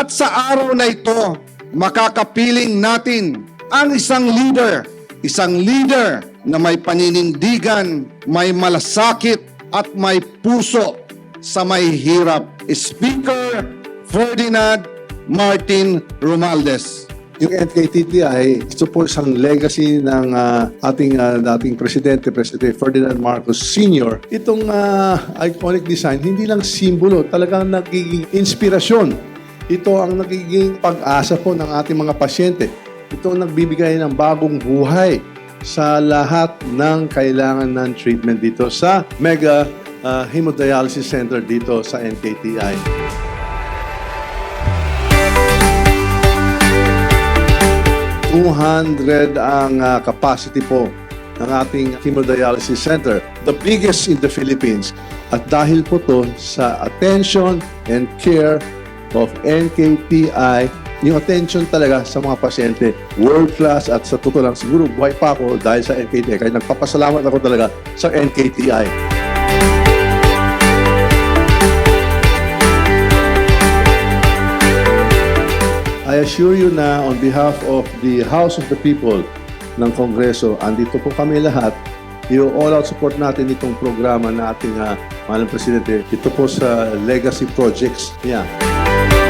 At sa araw na ito, makakapiling natin ang isang leader, isang leader na may paninindigan, may malasakit at may puso sa may hirap. Speaker Ferdinand Martin Romualdez. Yung NKTTI, ito po legacy ng ah, ating ah, dating presidente, Presidente Ferdinand Marcos Sr. Itong ah, iconic design, hindi lang simbolo, talagang nagiging inspirasyon. Ito ang nagiging pag-asa po ng ating mga pasyente. Ito ang nagbibigay ng bagong buhay sa lahat ng kailangan ng treatment dito sa Mega ah, Hemodialysis Center dito sa NKTI. 200 ang ah, capacity po ng ating hemodialysis center. The biggest in the Philippines. At dahil po to sa attention and care of NKTI, yung attention talaga sa mga pasyente, world class at sa totoo lang siguro buhay pa ako dahil sa NKTI. Kaya nagpapasalamat ako talaga sa NKTI. I assure you na on behalf of the House of the People ng Kongreso, andito po kami lahat. I-all out support natin itong programa na ating uh, Malang Presidente. Ito po sa legacy projects niya. Bye.